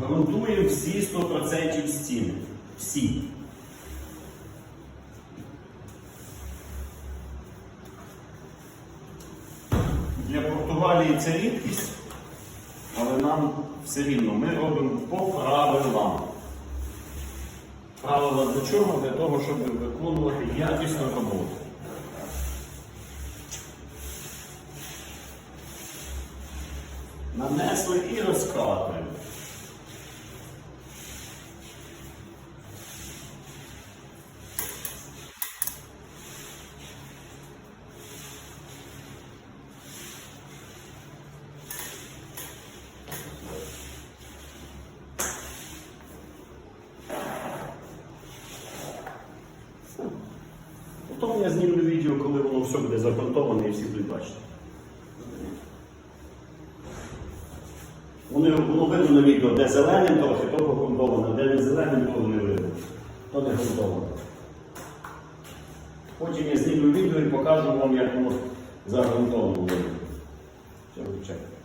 Грунтуємо всі 100% стіни. Всі. Для Португалії це рідкість, але нам все рівно ми робимо по правилам. Правила для чого? Для того, щоб виконувати якісну роботу. Нанесли і розкатуємо. Потім я знімлю відео, коли воно все буде загрунтоване і всі будуть бачити. Воно, воно видно на відео, де зеленим трохи, то погрунтовано, де не зеленим, то не видно. То не грунтовано. Потім я знімлю відео і покажу вам, як воно загрунтовано. Все, чекайте.